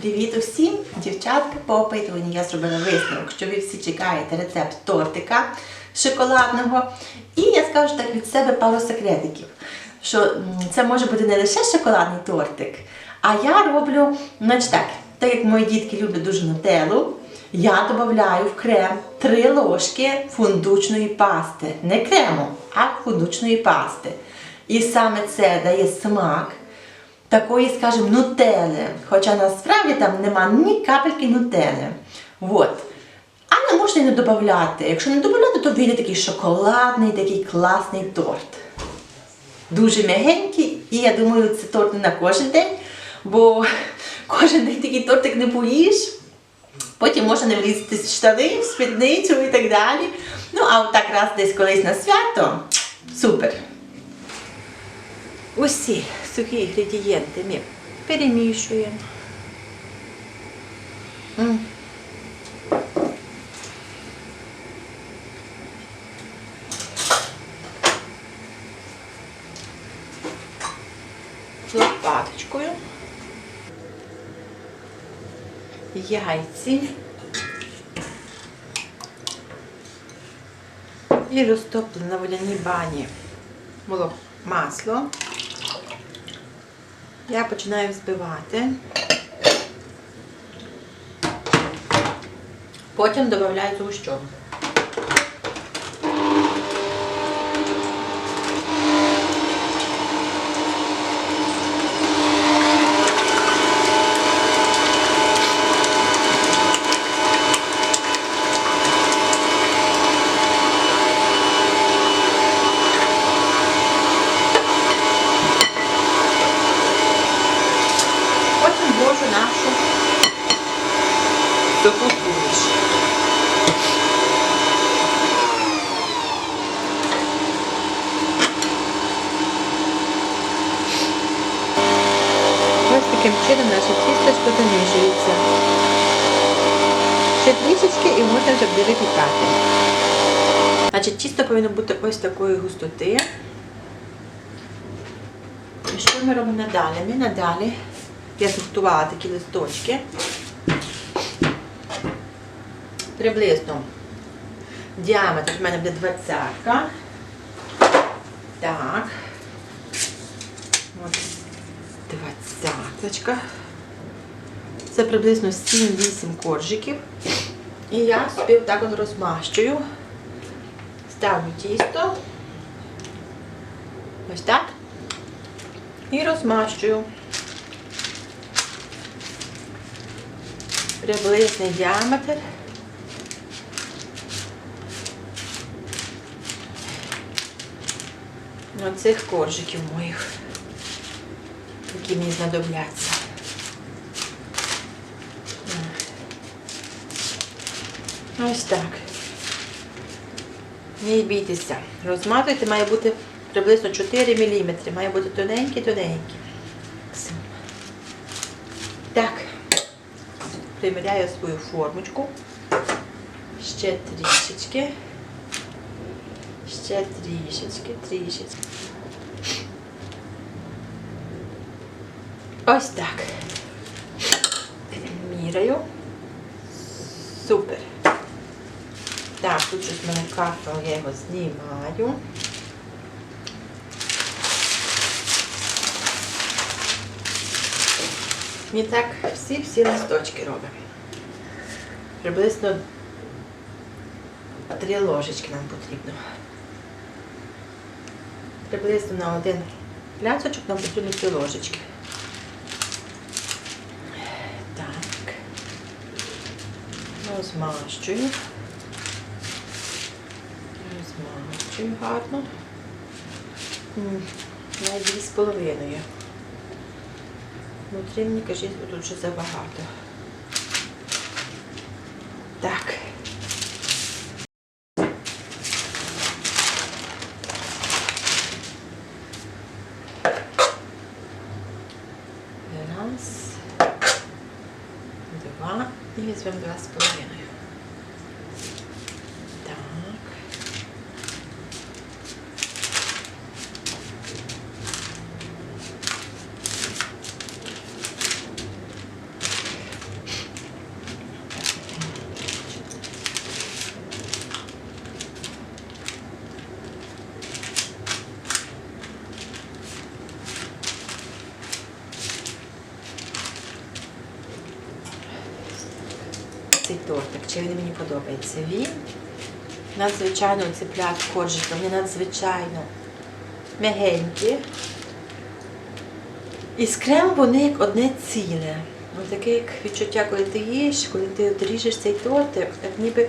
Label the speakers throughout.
Speaker 1: Привіт усім! Дівчатка по опитуванню я зробила висновок, що ви всі чекаєте рецепт тортика шоколадного. І я скажу так від себе пару секретиків, що це може бути не лише шоколадний тортик, а я роблю, значить так, так як мої дітки люблять дуже нутеллу, я додаю в крем 3 ложки фундучної пасти. Не крему, а фундучної пасти. І саме це дає смак такої, скажімо, нутели. Хоча насправді там нема ні капельки нутели. Вот. А не можна і не додати. Якщо не додати, то вийде такий шоколадний, такий класний торт. Дуже м'ягенький, і я думаю, це торт не на кожен день, бо кожен день такий тортик не поїш. Потім можна не влізти з штани, в спідницю і так далі. Ну, а от так раз десь колись на свято супер. Усі сухі інгредієнти ми перемішуємо. Лопаточкою. Яйці. І розтоплене на водяній бані молоко, масло. Я починаю взбивати. Потім додаю згущенку. Потім ввожу нашу суху суміш. Ось таким чином наше тісточко замішується. Ще трішечки і можна вже буде випікати. Значить, тісто повинно бути ось такої густоти. І що ми робимо надалі? Ми надалі я зготувала такі листочки. Приблизно діаметр в мене буде двадцятка. Так. От двадцяточка. Це приблизно 7-8 коржиків. І я собі так от розмащую. Ставлю тісто. Ось так. І розмащую. Приблизний діаметр. Оцих коржиків моїх, які мені знадобляться. Ось так. Не бійтеся. Розматуйте, має бути приблизно 4 мм. Має бути тоненький-тоненький. Так. Приміряю свою формочку. Ще трішечки. Ще трішечки, трішечки. Ось так. Міряю. Супер. Так, тут щось в мене капало, я його знімаю. І так всі-всі листочки робимо. Приблизно три ложечки нам потрібно. Приблизно на один пляцочок нам потрібно три ложечки. Так. Розмащую. Розмащую гарно. Навіть з половиною. Внутрі мені кажуть, тут вже забагато. Так. Раз, два і візьмемо два з половиною. Так. Тортик, чи він мені подобається. Він надзвичайно цеплят коржики, вони надзвичайно м'ягенькі. І з кремом вони як одне ціле. Ось таке як відчуття, коли ти їш, коли ти ріжеш цей тортик, як ніби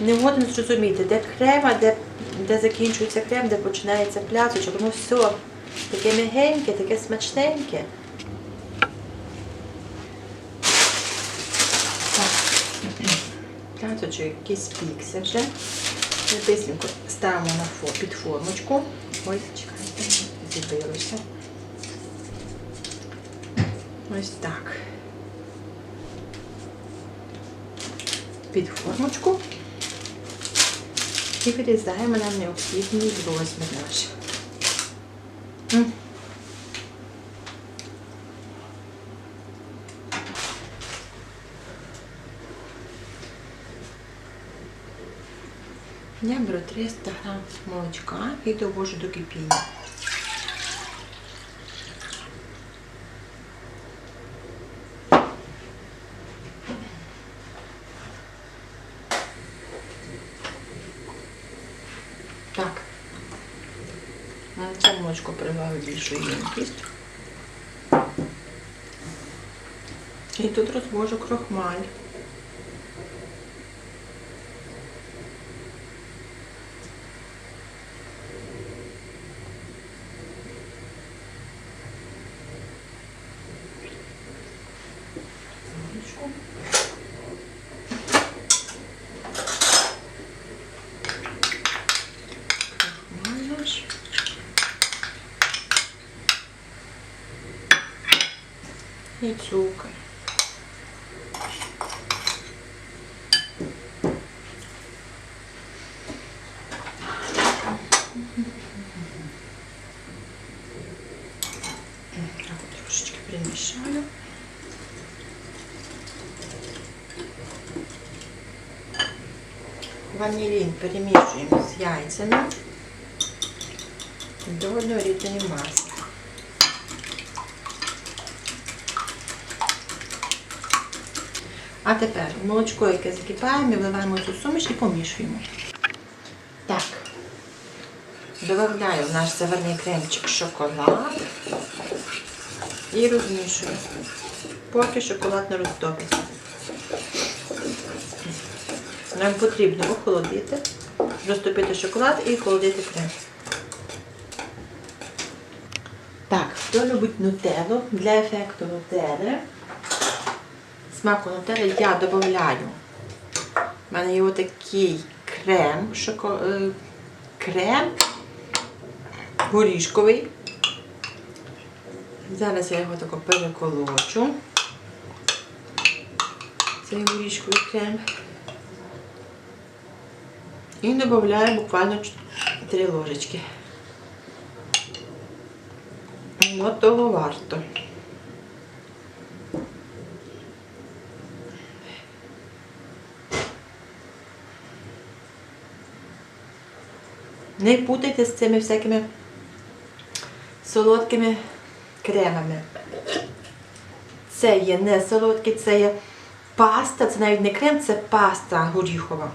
Speaker 1: не можна зрозуміти, де крема, де, де закінчується крем, де починається плясочок. Воно все таке м'ягеньке, таке смачненьке. Плясочок якийсь пікся вже. Ми бисенько ставимо на фо, під формочку. Ой, чекайте, зібилося. Ось так. Під формочку. І вирізаємо нам необхідний розмір наш. Я беру 300 грам молочка і довожу до кипіння. Так. На це молочко прибавив більшу ємкість. І тут розвожу крохмаль. І цукор. Так, от трошечки перемішаю. Ванілін перемішуємо з яйцями до однорідної маси. А тепер молочко, яке закипає, ми вливаємо цю суміш і помішуємо. Так. Добавляю в наш заварний кремчик шоколад і розмішую, поки шоколад не розтопиться. Нам потрібно охолодити, розтопити шоколад і охолодити крем. Так, хто любить нутеллу, для ефекту нутелли, смаку нутелли я додаю. У мене є отакий крем, шоко... е, крем горішковий. Зараз я його тако переколочу. Цей горішковий крем. І додаю буквально 3 ложечки. Ну, того варто. Не путайте з цими всякими солодкими кремами. Це є не солодкий, це є паста, це навіть не крем, це паста горіхова.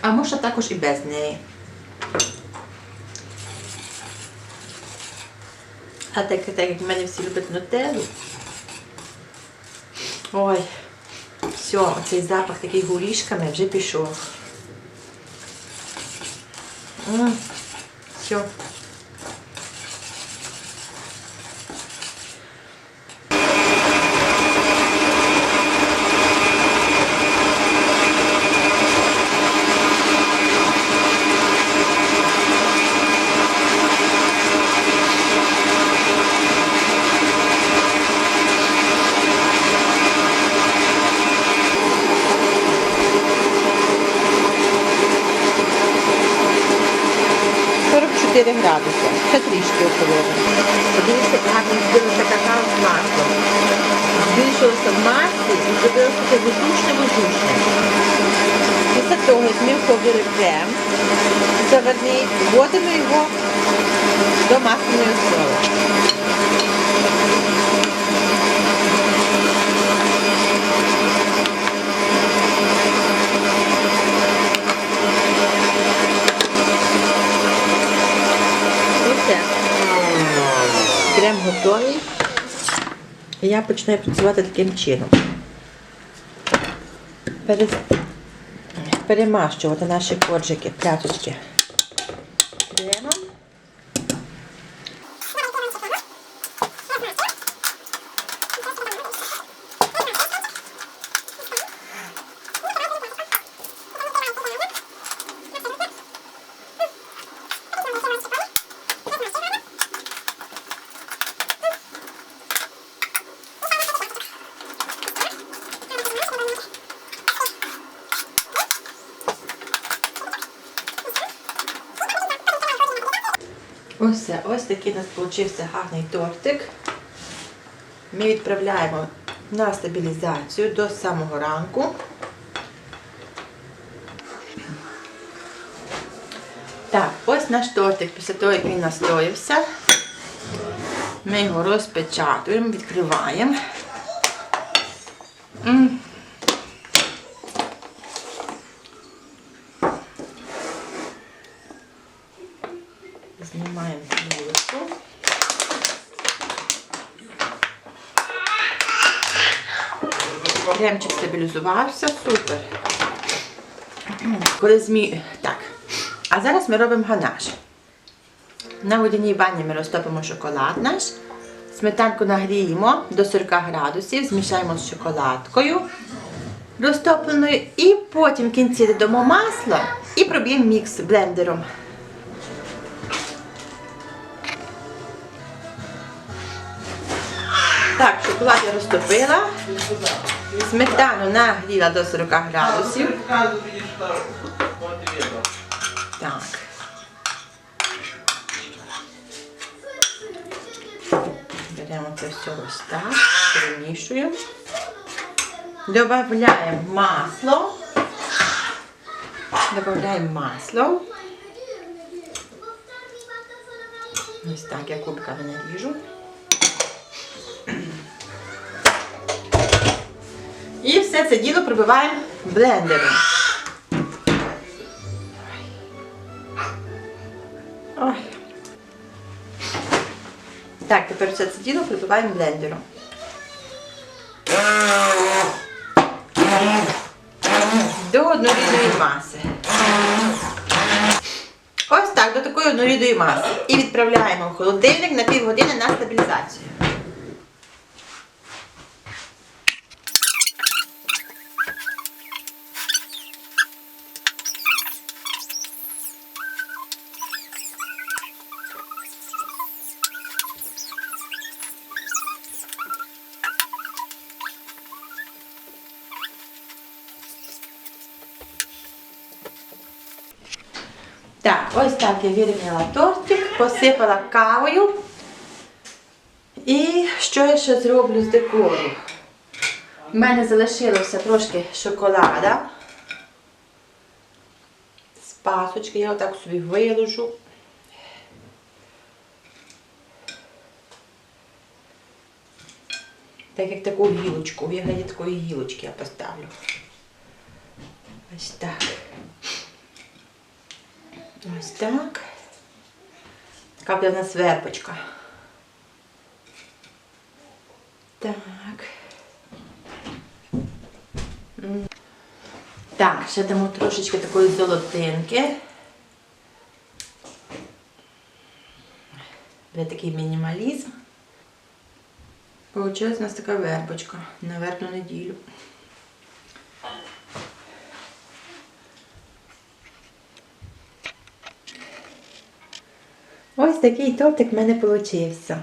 Speaker 1: А можна також і без неї. А так, так як в мене всі люблять нутеллу. Ой, все, цей запах такий горішками вже пішов. Все. 4 градуси. Це трішки охолоне. Подивіться, гарно ну, збилася какао з. Збільшилося в масі і зробилося таке витушне-витушне. Після того зміг побили крем, заварний, вводимо його до масляної основи. Готовий. І я починаю працювати таким чином. Перемащувати наші коржики, пляцочки кремом. Ось, ось такий у нас вийшов гарний тортик. Ми відправляємо на стабілізацію до самого ранку. Так, ось наш тортик після того, як він настоївся. Ми його розпечатуємо, відкриваємо. Кремчик стабілізувався, супер. Коли змі... Так. А зараз ми робимо ганаш. На водяній ванні ми розтопимо шоколад наш. Сметанку нагріємо до 40 градусів, змішаємо з шоколадкою розтопленою. І потім в кінці додамо масло і проб'ємо мікс блендером. Так, шоколад я розтопила. Сметану нагріла до 40 градусів. Так. Беремо це все ось так, перемішуємо. Добавляємо масло. Добавляємо масло. Ось так я кубками наріжу. І все це діло пробиваємо блендером. Ой. Так, тепер все це діло прибиваємо блендером. До однорідної маси. Ось так, до такої однорідної маси. І відправляємо в холодильник на півгодини на стабілізацію. Так, ось так я вирівняла тортик, посипала кавою. І що я ще зроблю з декору? У мене залишилося трошки шоколада. З пасочки, я отак собі виложу. Так як таку гілочку, в вигляді такої гілочки я поставлю. Ось так. Ось так. Така буде в нас вербочка. Так. Так, ще дамо трошечки такої золотинки. Буде такий мінімалізм. Получилась у нас така вербочка на вербну неділю. Ось такий тортик в мене вийшов.